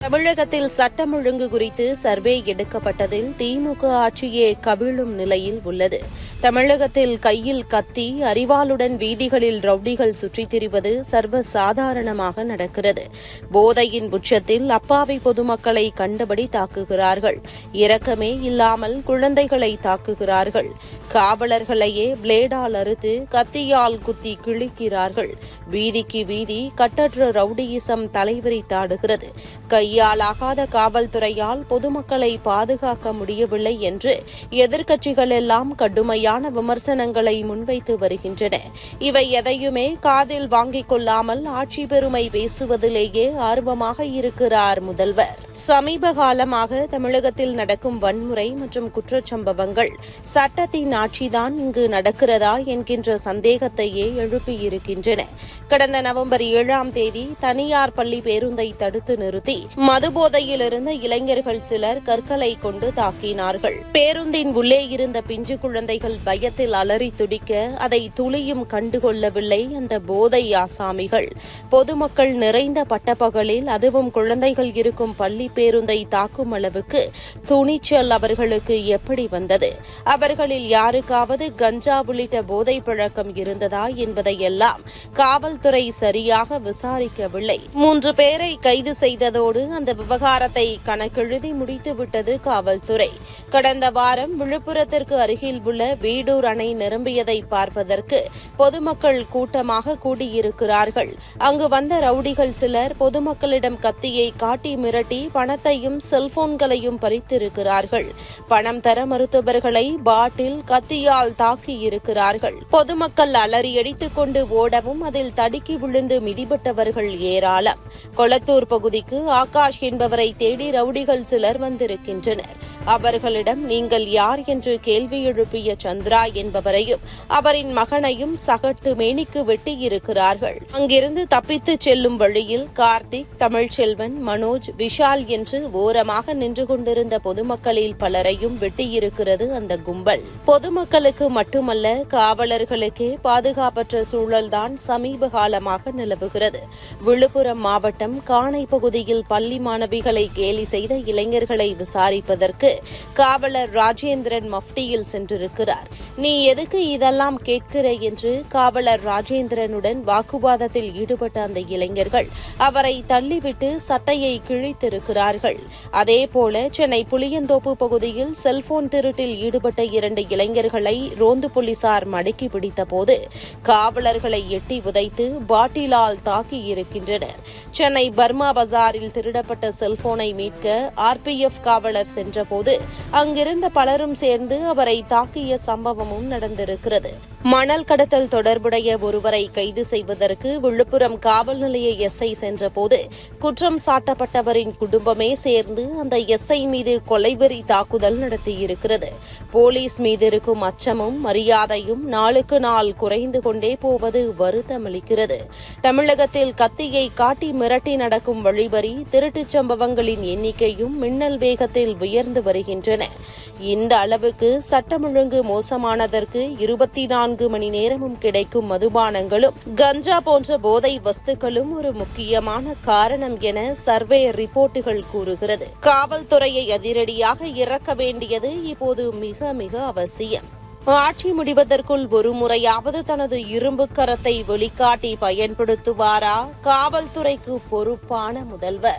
தமிழகத்தில் சட்டம் ஒழுங்கு குறித்து சர்வே எடுக்கப்பட்டதில் திமுக ஆட்சியே கவிழும் நிலையில் உள்ளது. தமிழகத்தில் கையில் கத்தி அறிவாளுடன் வீதிகளில் ரவுடிகள் சுற்றித் திரிவது சர்வ சாதாரணமாக நடக்கிறது. போதையின் உச்சத்தில் அப்பாவி பொதுமக்களை கண்டபடி தாக்குகிறார்கள். இரக்கமே இல்லாமல் குழந்தைகளை தாக்குகிறார்கள். காவலர்களையே பிளேடால் அறுத்து கத்தியால் குத்தி கிழிக்கிறார்கள். வீதிக்கு வீதி கட்டற்ற ரவுடியிசம் தலைவிரித்தாடுகிறது கையாலாகாத காவல்துறையால் பொதுமக்களை பாதுகாக்க முடியவில்லை என்று எதிர்க்கட்சிகள் எல்லாம் கடுமையாக கடுமையான விமர்சனங்களை முன்வைத்து வருகின்றன. இவை எதையுமே காதில் வாங்கிக் கொள்ளாமல் ஆட்சி பெருமை பேசுவதிலேயே ஆர்வமாக இருக்கிறார் முதல்வர். சமீப காலமாக தமிழகத்தில் நடக்கும் வன்முறை மற்றும் குற்றச்சம்பவங்கள் சட்டத்தின் ஆட்சிதான் இங்கு நடக்கிறதா என்கின்ற சந்தேகத்தையே எழுப்பியிருக்கின்றன. கடந்த நவம்பர் ஏழாம் தேதி தனியார் பள்ளி பேருந்தை தடுத்து நிறுத்தி மதுபோதையில் இருந்த இளைஞர்கள் சிலர் கற்களை கொண்டு தாக்கினார்கள். பேருந்தின் உள்ளே இருந்த பிஞ்சு குழந்தைகள் பயத்தில் அலறி துடிக்க அதை துளியும் கண்டுகொள்ளவில்லை அந்த போதை ஆசாமிகள். பொதுமக்கள் நிறைந்த பட்டப்பகலில் அதுவும் குழந்தைகள் இருக்கும் பள்ளி பேருந்தை தாக்கும் அளவுக்கு துணிச்சல் அவர்களுக்கு எப்படி வந்தது? அவர்களில் யாருக்காவது கஞ்சா உள்ளிட்ட போதை பழக்கம் இருந்ததா என்பதையெல்லாம் காவல்துறை சரியாக விசாரிக்கவில்லை. மூன்று பேரை கைது செய்ததோடு அந்த விவகாரத்தை கணக்கெழுதி முடித்துவிட்டது காவல்துறை. கடந்த வாரம் விழுப்புரத்திற்கு அருகில் உள்ள வீடூர் அணை நிரம்பியதை பார்ப்பதற்கு பொதுமக்கள் கூட்டமாக கூடியிருக்கிறார்கள். அங்கு வந்த ரவுடிகள் சிலர் பொதுமக்களிடம் கத்தியை காட்டி மிரட்டி பணத்தையும் செல்போன்களையும் பறித்திருக்கிறார்கள். பணம் தர மறுத்தவர்களை பாட்டில் கத்தியால் தாக்கி இருக்கிறார்கள் பொதுமக்கள் அலறியடித்துக் கொண்டு ஓடவும் அதில் தடுக்கி விழுந்து மிதிபட்டவர்கள் ஏராளம். கொளத்தூர் பகுதிக்கு ஆகாஷ் என்பவரை தேடி ரவுடிகள் சிலர் வந்திருக்கின்றனர். அவர்களிடம் நீங்கள் யார் என்று கேள்வி எழுப்பிய சந்திரா என்பவரையும் அவரின் மகனையும் சகட்டு மேனிக்கு வெட்டியிருக்கிறார்கள். அங்கிருந்து தப்பித்துச் செல்லும் வழியில் கார்த்திக் தமிழ்ச்செல்வன் மனோஜ் விஷால் என்று ஓரமாக நின்று கொண்டிருந்த பொதுமக்களில் பலரையும் வெட்டியிருக்கிறது அந்த கும்பல். பொதுமக்களுக்கு மட்டுமல்ல காவலர்களுக்கே பாதுகாப்பற்ற சூழல்தான் சமீப காலமாக நிலவுகிறது. விழுப்புரம் மாவட்டம் காணை பகுதியில் பள்ளி மாணவிகளை கேலி செய்த இளைஞர்களை விசாரிப்பதற்கு காவலர் ராஜேந்திரன் மஃப்டியில் சென்றிருக்கிறார். நீ எதுக்கு இதெல்லாம் கேட்கிற? என்று காவலர் ராஜேந்திரனுடன் வாக்குவாதத்தில் ஈடுபட்ட அந்த இளைஞர்கள் அவரை தள்ளிவிட்டு சட்டையை கிழித்திருக்கிறார்கள். அதேபோல சென்னை புளியந்தோப்பு பகுதியில் செல்போன் திருட்டில் ஈடுபட்ட இரண்டு இளைஞர்களை ரோந்து போலீசார் மடக்கி பிடித்தபோது காவலர்களை எட்டி உதைத்து பாட்டிலால் தாக்கி இருக்கின்றனர். சென்னை பர்மா பசாரில் திருடப்பட்ட செல்போனை மீட்க ஆர்பிஎஃப் காவலர் சென்றபோது அங்கிருந்த பலரும் சேர்ந்து அவரை தாக்கிய சம்பவமும் நடந்திருக்கிறது. மணல் கடத்தல் தொடர்புடைய ஒருவரை கைது செய்வதற்கு விழுப்புரம் காவல் நிலைய எஸ்ஐ சென்றபோது குற்றம் சாட்டப்பட்டவரின் குடும்பமே சேர்ந்து அந்த எஸ்ஐ மீது கொலைவெறி தாக்குதல் நடத்தியிருக்கிறது. போலீஸ் மீது இருக்கும் அச்சமும் மரியாதையும் நாளுக்கு நாள் குறைந்து கொண்டே போவது வருத்தமளிக்கிறது தமிழகத்தில் கத்தியை காட்டி மிரட்டி நடக்கும் வழிவரி திருட்டுச் சம்பவங்களின் எண்ணிக்கையும் மின்னல் வேகத்தில் உயர்ந்து வருகின்றன. இந்த அளவுக்கு சட்டம் ஒழுங்கு மோசமானதற்கு இருபத்தி நான்கு மணி நேரமும் கிடைக்கும் மதுபானங்களும் கஞ்சா போன்ற போதை வஸ்துக்களும் ஒரு முக்கியமான காரணம் என சர்வே ரிப்போர்ட்டுகள் கூறுகிறது. காவல்துறையை அதிரடியாக இறக்க வேண்டியது இப்போது மிக மிக அவசியம். ஆட்சி முடிவதற்குள் ஒரு முறையாவது தனது இரும்பு கரத்தை வெளிக்காட்டி பயன்படுத்துவாரா? காவல்துறைக்கு பொறுப்பான முதல்வர்.